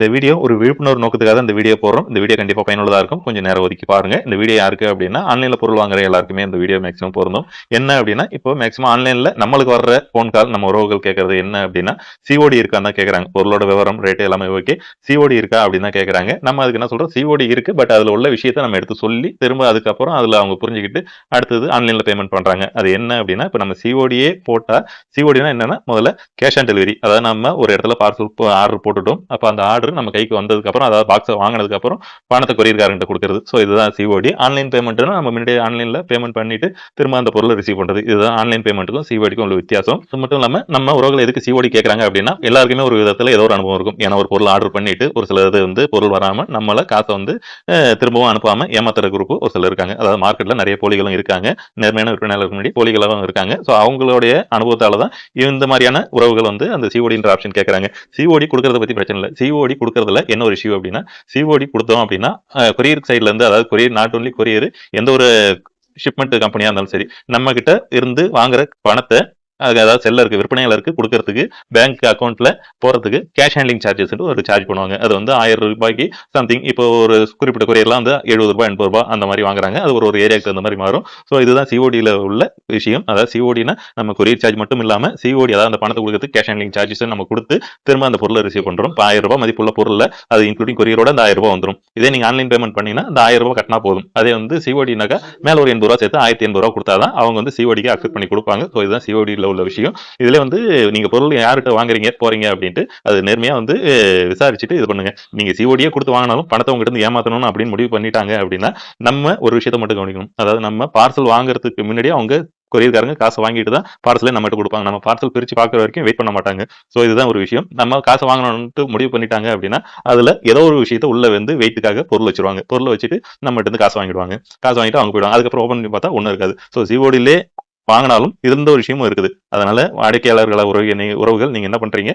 இந்த வீடியோ ஒரு விழிப்புணர்வு நோக்கத்துக்காக இந்த வீடியோ போடுறோம். இந்த வீடியோ கண்டிப்பாக பயனுள்ளதாக இருக்கும். கொஞ்சம் நேரம் ஒதுக்கி பாருங்க. இந்த வீடியோ யாருக்கு அப்படின்னா ஆன்லைனில் பொருள் வாங்குற எல்லாருக்குமே இந்த வீடியோ மேக்ஸிமம் பொருந்தும். என்ன அப்படின்னா இப்போ மேக்ஸிமம் ஆன்லைனில் நம்மளுக்கு வர்ற ஃபோன் கால் நம்ம உறவுகள் கேட்கறது என்ன அப்படின்னா சிஓடி இருக்கான்னு தான் கேட்குறாங்க பொருளோட விவரம் ரேட்டு எல்லாமே ஓகே சிஓடி இருக்கா அப்படின்னு தான் கேட்குறாங்க நம்ம அதுக்கு என்ன சொல்கிறோம் சிஓடி இருக்குது பட் அதில் உள்ள விஷயத்தை நம்ம எடுத்து சொல்லி திரும்ப அதுக்கப்புறம் அதில் அவங்க புரிஞ்சுக்கிட்டு அடுத்தது ஆன்லைனில் பேமெண்ட் பண்ணுறாங்க அது என்ன அப்படின்னா இப்போ நம்ம சிஓடியே போட்டால் சிஓடினா என்னென்னா முதல்ல கேஷ் ஆன் டெலிவரி அதாவது நம்ம ஒரு இடத்துல பார்சல் ஆர்டர் போட்டுட்டோம். அப்போ அந்த ஆர்டர் நம்ம கைக்கு வந்ததுக்கு அப்புறம் அதாவது பாக்ஸை வாங்கினதுக்கு அப்புறம் பணத்தை கொரியர்காரங்கிட்ட கொடுக்குறது. ஸோ இதுதான் சிஓடி ஆன்லைன் பேமெண்ட்னா நம்ம முன்னாடி ஆன்லைனில் பேமெண்ட் பண்ணிட்டு திரும்ப அந்த பொருளை ரிசீவ் பண்ணுறது இதுதான் ஆன்லைன் பேமெண்ட்டுக்கும் சிஓடிக்கும் உள்ள வித்தியாசம். அது மட்டும் இல்லாமல் நம்ம உறவுகள் எதுக்கு சிஓடி கேட்குறாங்க அப்படின்னா எல்லாருக்குமே ஒரு விதத்தில் ஏதோ ஒரு அனுபவம் இருக்கும். ஏன்னா ஒரு பொருள் ஆர்டர் பண்ணிட்டு ஒரு சில இது வந்து பொருள் வராமல் நம்மளை காசை வந்து திரும்பவும் அனுப்பாமல் ஏமாத்துற குரூப் ஒரு சிலர் இருக்காங்க. அதாவது மார்க்கெட்டில் நிறைய போலிகளும் இருக்காங்க. நேர்மையான விற்பனையாளருக்கு முன்னாடி போலிகளும் இருக்காங்க. ஸோ அவங்களுடைய அனுபவத்தால் தான் இந்த மாதிரியான உறவுகள் வந்து அந்த சிஓடின்ற ஆப்ஷன் கேட்குறாங்க சிஓடி கொடுக்கறத பற்றி பிரச்சனை இல்லை. சிஓடி கொடுக்கறதுல என்ன ஒரு இஷ்யூ அப்படின்னா சிஓடி கொடுத்தோம் அப்படின்னா கொரியர் சைட்லேருந்து அதாவது கொரியர் நாட் ஒன்லி கொரியர் எந்த ஒரு ஷிப்மெண்ட் கம்பெனியா இருந்தாலும் சரி நம்ம கிட்ட இருந்து வாங்குற பணத்தை அது அதாவது செல்லருக்கு விற்பனையாளருக்கு கொடுக்கறதுக்கு பேங்க் அக்கௌண்ட்ல போறதுக்கு கேஷ் ஹேண்ட்லிங் சார்ஜஸ் ஒரு சார்ஜ் பண்ணுவாங்க. அது வந்து ஆயிரம் ரூபாய்க்கு சம்திங் இப்போ ஒரு குறிப்பிட்ட கொரியர்லாம் வந்து எழுபது ரூபாய் எண்பது ரூபாய் அந்த மாதிரி வாங்குறாங்க. அது ஒரு ஒரு ஏரியாவுக்கு அந்த மாதிரி மாறும். ஸோ இதுதான் சிஓடியில் உள்ள விஷயம். அதாவது சிஓடினா நம்ம கொரியர் சார்ஜ் மட்டும் இல்லாம சிஓடி அதாவது அந்த பணத்தை கொடுக்கறது கேஷ் ஹேண்ட்லிங் சார்ஜஸ் நம்ம கொடுத்து திரும்ப அந்த பொருளை ரிசீவ் பண்றோம். இப்போ ஆயிரம் ரூபாய் மதிப்புள்ள பொருள்ல அது இன்க்ளூடிங் கொரியரோட அந்த ஆயிரம் ரூபாய் வந்துடும் இதே நீங்க ஆன்லைன் பேமெண்ட் பண்ணினா அந்த ஆயிரம் ரூபாய் கட்டினா போதும். அதே வந்து சிஓடினாக்கா மேல ஒரு எண்பது ரூபா சேர்த்து ஆயிரத்தி எண்பது ரூபா கொடுத்தாதான் அவங்க வந்து சிஓடிக்கு அக்செப்ட் பண்ணி கொடுப்பாங்க. ஸோ இதுதான் சிஓடியில் உள்ள விஷயம். இதுல வந்து நீங்க பொருள் யார்கிட்ட வாங்குறீங்க போறீங்க அப்படின்ட்டு அது நேர்மையா வந்து விசாரிச்சுட்டு இது பண்ணுங்க. நீங்க சிஓடியே கொடுத்து வாங்கினாலும் பணத்தை உங்ககிட்ட இருந்து ஏமாத்தணும் அப்படின்னு முடிவு பண்ணிட்டாங்க அப்படின்னா நம்ம ஒரு விஷயத்த மட்டும் கவனிக்கணும். அதாவது நம்ம பார்சல் வாங்குறதுக்கு முன்னாடியே அவங்க கொரியர்காரங்க காசை வாங்கிட்டு தான் பார்சலே நம்மகிட்ட கொடுப்பாங்க. நம்ம பார்சல் பிரித்து பார்க்குற வரைக்கும் வெயிட் பண்ண மாட்டாங்க. ஸோ இதுதான் ஒரு விஷயம். நம்ம காசை வாங்கணும்னு முடிவு பண்ணிட்டாங்க அப்படின்னா அதுல ஏதோ ஒரு விஷயத்த உள்ள வந்து வெயிட்டுக்காக பொருள் வச்சிருவாங்க. பொருள் வச்சுட்டு நம்மகிட்ட இருந்து காசு வாங்கிடுவாங்க. காசு வாங்கிட்டு அவங்க போயிடுவாங்க. அதுக்கப்புறம் ஓப்பன் பண்ணி பார்த்தா ஒன்றும் இருக்காது. ஸோ சிஓடிலே வாங்கினாலும் இருந்த ஒரு விஷயமும் இருக்குது. அதனால வாடிக்கையாளர்கள உறவு உறவுகள் நீங்க என்ன பண்றீங்க?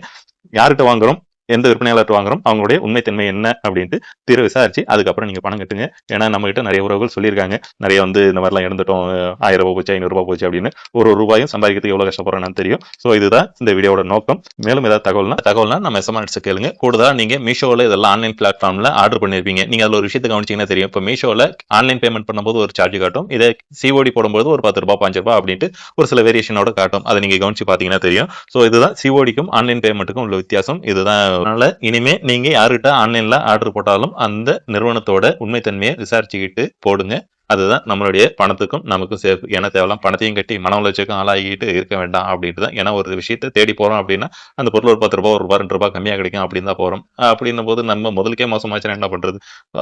யார்கிட்ட வாங்குறோம்? எந்த விற்பனையாளர் வாங்குறோம் அவங்களுடைய உண்மைத்தன்மை என்ன அப்படின்ட்டு தீர விசாரிச்சு அதுக்கப்புறம் நீங்க பணம் கட்டுங்க. ஏன்னா நம்ம கிட்ட நிறைய உறவுகள் சொல்லியிருக்காங்க. நிறைய வந்து இந்த மாதிரிலாம் இறந்துட்டோம் ஆயிரம் ரூபாய் போச்சு ஐநூறு ரூபாய் போச்சு அப்படின்னு. ஒரு ரூபாயும் சம்பாதிக்கிறதுக்கு எவ்வளவு கஷ்டப்படுறேன்னு தெரியும். ஸோ இதுதான் இந்த வீடியோட நோக்கம். மேலும் ஏதாவது தகவல்னா தகவல்னா நம்ம எஸ்எம்எஸ் கேளுங்க. கூடுதலா நீங்க மீஷோவில் இதெல்லாம் ஆன்லைன் பிளாட்ஃபார்ம்ல ஆர்டர் பண்ணிருப்பீங்க. நீங்க அதில் ஒரு விஷயத்தை கவனிச்சீங்கன்னா தெரியும். இப்போ மீஷோவில் ஆன்லைன் பேமெண்ட் பண்ணும்போது ஒரு சார்ஜ் காட்டும். இதே சிஓடி போடும்போது ஒரு பத்து ரூபாய் பாஞ்சு ரூபாய் அப்படின்ட்டு ஒரு சில வேரியேஷனோட காட்டும். அதை நீங்க கவனிச்சு பார்த்தீங்கன்னா தெரியும். ஸோ இதுதான் சிஓடிக்கும் ஆன்லைன் பேமெண்ட்டுக்கும் உள்ள வித்தியாசம். இதுதான் அதனால இனிமே நீங்க யாருக்கிட்ட ஆன்லைன்ல ஆர்டர் போட்டாலும் அந்த நிறுவனத்தோட உண்மைத்தன்மையை விசாரிச்சுக்கிட்டு போடுங்க. அதுதான் நம்மளுடைய பணத்துக்கும் நமக்கும் சேஃப் ஏன்னா தேவையில்லாம் பணத்தையும் கட்டி மன உளைச்சலுக்கும் ஆளாகிட்டு இருக்க வேண்டாம் அப்படின்ட்டு தான். ஏன்னா ஒரு விஷயத்தை தேடி போறோம் அப்படின்னா அந்த பொருள் ஒரு பத்து ரூபா ஒரு ரூபா ரெண்டு ரூபா கம்மியாக கிடைக்கும் அப்படின்னு தான் போறோம். அப்படின்னும் போது நம்ம முதலுக்கே மோசமாச்சுன்னா என்ன பண்றது?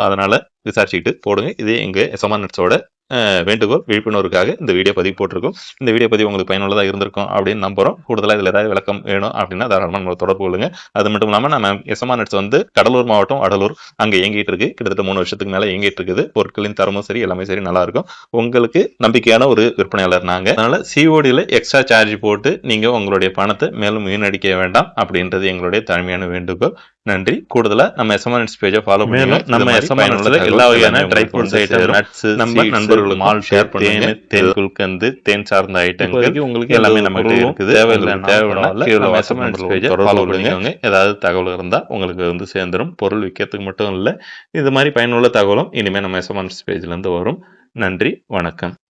அதனால விசாரிச்சுக்கிட்டு போடுங்க. இது எங்க எஸ்எம்ஆர் நெட்ஸோட வேண்டுகோள் விழிப்புணர்வுக்காக இந்த வீடியோ பதிவு போட்டிருக்கோம். இந்த வீடியோ பதிவு உங்களுக்கு பயனுள்ளதாக இருந்திருக்கும் அப்படின்னு நம்புகிறோம் கூடுதலாக இதில் ஏதாவது விளக்கம் வேணும் அப்படின்னா தாராளமாக நம்ம தொடர்பு கொள்ளுங்க. அது மட்டும் இல்லாமல் நம்ம எஸ்எம்ஆர் நெட்ஸ் வந்து கடலூர் மாவட்டம் அடலூர் அங்கே இயங்கிட்டு இருக்கு. கிட்டத்தட்ட மூணு வருஷத்துக்கு மேலே இயங்கிட்டு இருக்குது. பொருட்களின் தரமும் சரி எல்லாமே சரி நல்லா இருக்கும். உங்களுக்கு நம்பிக்கையான ஒரு விற்பனையாளர் நாங்க. அதனால சிஓடியில் எக்ஸ்ட்ரா சார்ஜ் போட்டு நீங்க உங்களுடைய பணத்தை மேலும் வீணடிக்க வேண்டாம் அப்படின்றது எங்களுடைய தலைமையான வேண்டுகோள். நன்றி. கூடுதலா நம்ம எஸ்எம்எஸ் பேஜை ஃபாலோ மேலும் நம்ம எஸ்எம்எஸ் எல்லா வகையான ட்ரை ஃப்ரூட்ஸ் ஐட்டம் நட்ஸ் நம்ம நண்பர்களுக்கு மால் ஷேர் பண்ணுங்க தேன் குல்கந்து தேன் சார்ந்த ஐட்டங்கள் உங்களுக்கு எல்லாமே நம்ம இருக்குது. தேவையில்லை தேவையில்லை கீழே எஸ்எம்எஸ் பேஜை ஃபாலோ பண்ணிக்கோங்க. ஏதாவது தகவல் இருந்தா உங்களுக்கு வந்து சேர்ந்துரும். பொருள் விற்கிறதுக்கு மட்டும் இல்ல. இது மாதிரி பயனுள்ள தகவலும் இனிமே நம்ம எஸ்எம்எஸ் பேஜ்ல இருந்து வரும். நன்றி. வணக்கம்.